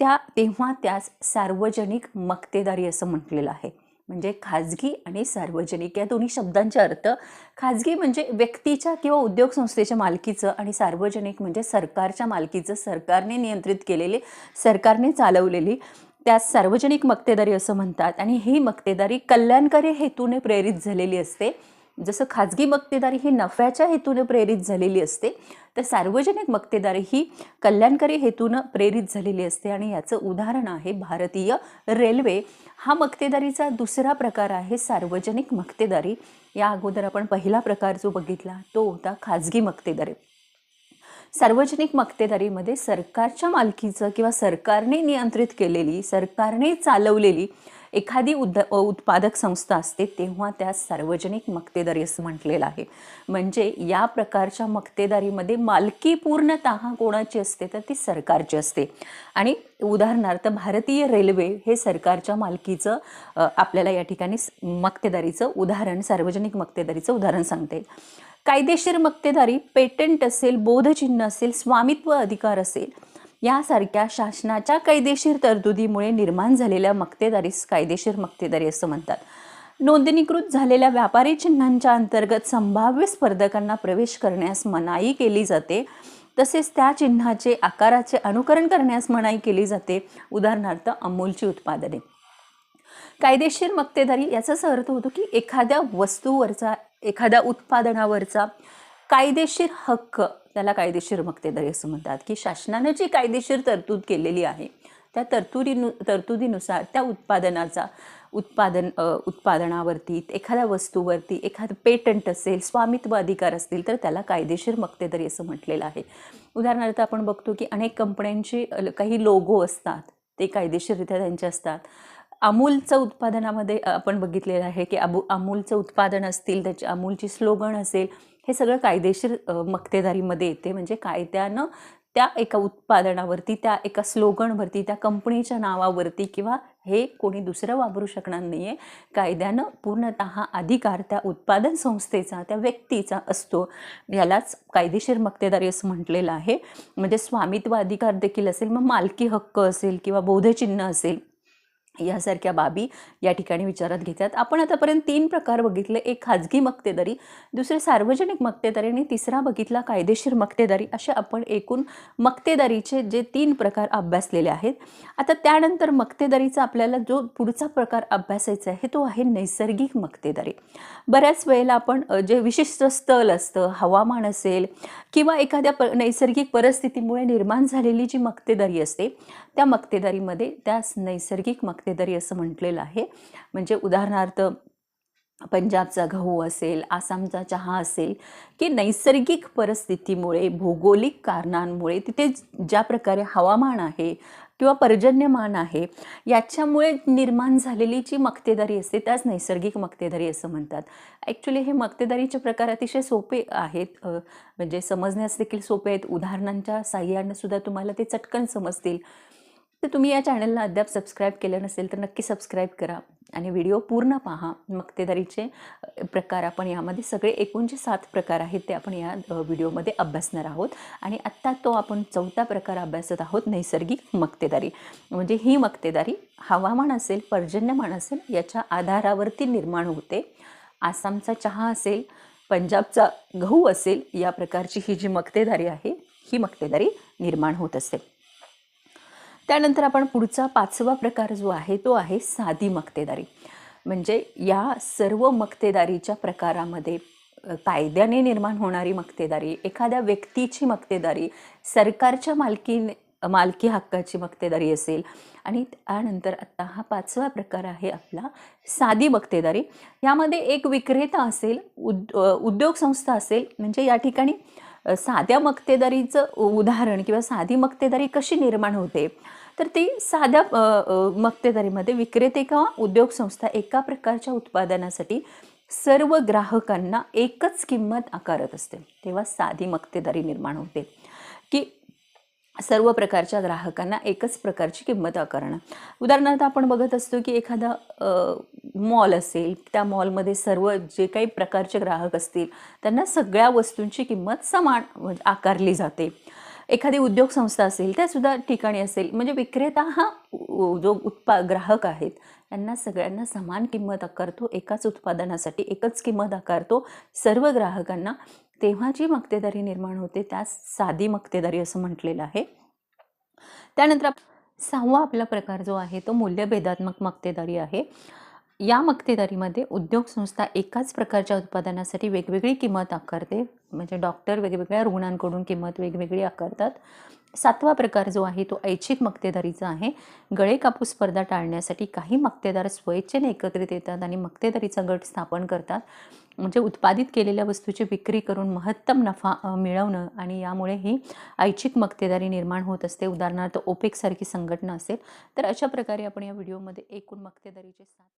त्या तेव्हा त्यास सार्वजनिक मक्तेदारी असं म्हटलेलं आहे. म्हणजे खाजगी आणि सार्वजनिक या दोन्ही शब्दांचे अर्थ खाजगी म्हणजे व्यक्तीच्या किंवा उद्योग संस्थेच्या मालकीचं आणि सार्वजनिक म्हणजे सरकारच्या मालकीचं सरकारने नियंत्रित केलेले सरकारने चालवलेली त्यास सार्वजनिक मक्तेदारी असं म्हणतात. आणि ही मक्तेदारी कल्याणकारी हेतूने प्रेरित झालेली असते. जसं खाजगी मक्तेदारी ही नफ्याच्या हेतूने प्रेरित झालेली असते तर सार्वजनिक मक्तेदारी ही कल्याणकारी हेतूनं प्रेरित झालेली असते. आणि याचं उदाहरण आहे भारतीय रेल्वे. हा मक्तेदारीचा दुसरा प्रकार आहे सार्वजनिक मक्तेदारी. या अगोदर आपण पहिला प्रकार जो बघितला तो होता खाजगी मक्तेदारी. सार्वजनिक मक्तेदारीमध्ये सरकारच्या मालकीचं किंवा सरकारने नियंत्रित केलेली सरकारने चालवलेली एखादी उद उत्पादक संस्था असते तेव्हा त्या सार्वजनिक मक्तेदारी असं म्हटलेलं आहे. म्हणजे या प्रकारच्या मक्तेदारीमध्ये मालकी पूर्णत कोणाची असते तर ती सरकारची असते. आणि उदाहरणार्थ भारतीय रेल्वे हे सरकारच्या मालकीचं आपल्याला या ठिकाणी मक्तेदारीचं उदाहरण सार्वजनिक मक्तेदारीचं उदाहरण सांगते. कायदेशीर मक्तेदारी पेटंट असेल बोधचिन्ह असेल स्वामित्व अधिकार असेल यासारख्या शासनाच्या कायदेशीर तरतुदीमुळे निर्माण झालेल्या मक्तेदारीस कायदेशीर मक्तेदारी असं म्हणतात. नोंदणीकृत झालेल्या व्यापारी चिन्हांच्या अंतर्गत संभाव्य स्पर्धकांना प्रवेश करण्यास मनाई केली जाते. तसेच त्या चिन्हाचे आकाराचे अनुकरण करण्यास मनाई केली जाते. उदाहरणार्थ अमूलची उत्पादने. कायदेशीर मक्तेदारी याचाच अर्थ होतो की एखाद्या वस्तूवरचा एखाद्या उत्पादनावरचा कायदेशीर हक्क त्याला कायदेशीर मक्तेदारी असं म्हणतात की शासनानं जी कायदेशीर तरतूद केलेली आहे त्या तरतुदीनु तरतुदीनुसार त्या उत्पादनाचा उत्पादन उत्पादनावरती एखाद्या वस्तूवरती एखादं पेटंट असेल स्वामित्व अधिकार असतील तर त्याला कायदेशीर मक्तेदारी असं म्हटलेलं आहे. उदाहरणार्थ आपण बघतो की अनेक कंपन्यांचे काही लोगो असतात ते कायदेशीररित्या त्यांचे असतात. अमूलचं उत्पादनामध्ये आपण बघितलेलं आहे की अबू अमूलचं उत्पादन असतील त्याची अमूलची स्लोगन असेल हे सगळं कायदेशीर मक्तेदारीमध्ये येते. म्हणजे कायद्यानं त्या एका उत्पादनावरती त्या एका स्लोगनवरती त्या कंपनीच्या नावावरती किंवा हे कोणी दुसरं वापरू शकणार नाही आहे कायद्यानं पूर्णत अधिकार त्या उत्पादन संस्थेचा त्या व्यक्तीचा असतो. यालाच कायदेशीर मक्तेदारी असं म्हटलेलं आहे. म्हणजे स्वामित्व अधिकार देखील असेल मग मालकी हक्क असेल किंवा बोधचिन्ह असेल यासारख्या बाबी या ठिकाणी विचारात घेतात. आपण आतापर्यंत तीन प्रकार बघितले एक खाजगी मक्तेदारी दुसरे सार्वजनिक मक्तेदारी आणि तिसरा बघितला कायदेशीर मक्तेदारी. असे आपण एकूण मक्तेदारीचे जे तीन प्रकार अभ्यासलेले आहेत. आता त्यानंतर मक्तेदारीचा आपल्याला जो पुढचा प्रकार अभ्यासायचा आहे तो आहे नैसर्गिक मक्तेदारी. बऱ्याच वेळेला आपण जे विशिष्ट स्थल असतं हवामान असेल किंवा एखाद्या प नैसर्गिक परिस्थितीमुळे निर्माण झालेली जी मक्तेदारी असते त्या मक्तेदारीमध्ये त्यास नैसर्गिक मक्तेदारी असं म्हटलेलं आहे. म्हणजे उदाहरणार्थ पंजाबचा गहू असेल आसामचा चहा असेल की नैसर्गिक परिस्थितीमुळे भौगोलिक कारणांमुळे तिथे ज्या प्रकारे हवामान आहे किंवा पर्जन्यमान आहे याच्यामुळे निर्माण झालेली जी मक्तेदारी असते त्याच नैसर्गिक मक्तेदारी असं म्हणतात. ॲक्च्युली हे मक्तेदारीचे प्रकार अतिशय सोपे आहेत. म्हणजे समजण्यास देखील सोपे आहेत. उदाहरणांच्या साह्यानं सुद्धा तुम्हाला ते चटकन समजतील. तर तुम्ही या चॅनलला अद्याप सबस्क्राईब केलं नसेल तर नक्की सबस्क्राईब करा आणि व्हिडिओ पूर्ण पहा. मक्तेदारीचे प्रकार आपण यामध्ये सगळे एकूण जे सात प्रकार आहेत ते आपण या व्हिडिओमध्ये अभ्यासणार आहोत. आणि आत्ता तो आपण चौथा प्रकार अभ्यासत आहोत नैसर्गिक मक्तेदारी. म्हणजे ही मक्तेदारी हवामान असेल पर्जन्यमान असेल याच्या आधारावरती निर्माण होते. आसामचा चहा असेल पंजाबचा गहू असेल या प्रकारची ही जी मक्तेदारी आहे ही मक्तेदारी निर्माण होत असते. त्यानंतर आपण पुढचा पाचवा प्रकार जो आहे तो आहे साधी मक्तेदारी. म्हणजे या सर्व मक्तेदारीच्या प्रकारामध्ये कायद्याने निर्माण होणारी मक्तेदारी एखाद्या व्यक्तीची मक्तेदारी सरकारच्या मालकी मालकी हक्काची मक्तेदारी असेल. आणि त्यानंतर आत्ता हा पाचवा प्रकार आहे आपला साधी मक्तेदारी. यामध्ये एक विक्रेता असेल उद उद्योग संस्था असेल. म्हणजे या ठिकाणी साध्या मक्तेदारीचं उदाहरण किंवा साधी मक्तेदारी कशी निर्माण होते? तर ती साध्या मक्तेदारीमध्ये विक्रेते किंवा उद्योग संस्था एका प्रकारच्या उत्पादनासाठी सर्व ग्राहकांना एकच किंमत आकारत असते. तेव्हा साधी मक्तेदारी निर्माण होते. की सर्व प्रकारच्या ग्राहकांना एकच प्रकारची किंमत आकारणं उदाहरणार्थ आपण बघत असतो की एखादा मॉल असेल त्या मॉलमध्ये सर्व जे काही प्रकारचे ग्राहक असतील त्यांना सगळ्या वस्तूंची किंमत समान म्हणजे आकारली जाते. एखादी उद्योग संस्था असेल त्यासुद्धा ठिकाणी असेल. म्हणजे विक्रेता हा जो उत्पा ग्राहक आहेत त्यांना सगळ्यांना समान किंमत आकारतो एकाच उत्पादनासाठी एकच किंमत आकारतो. सर्व ग्राहकांना तेव्हा जी मक्तेदारी निर्माण होते त्यास साधी मक्तेदारी असं म्हटलेलं आहे. त्यानंतर आप- सहावा आपला प्रकार जो आहे तो मूल्यभेदात्मक मक्तेदारी आहे. या मक्तेदारीमध्ये उद्योग संस्था एकाच प्रकारच्या उत्पादनासाठी वेगवेगळी किंमत आकारते. म्हणजे डॉक्टर वेगवेगळ्या रुग्णांकडून किंमत वेगवेगळी आकारतात. सातवा प्रकार जो आहे तो ऐच्छिक मक्तेदारीचा आहे. गळे कापूस स्पर्धा टाळण्यासाठी काही मक्तेदार स्वेच्छेने एकत्रित येतात आणि मक्तेदारीचा गट स्थापन करतात. म्हणजे उत्पादित केलेल्या वस्तूची विक्री करून महत्तम नफा मिळवणं आणि यामुळे ही ऐच्छिक मक्तेदारी निर्माण होत असते. उदाहरणार्थ ओपेकसारखी संघटना असेल. तर अशा प्रकारे आपण या व्हिडिओमध्ये एकूण मक्तेदारीचे सात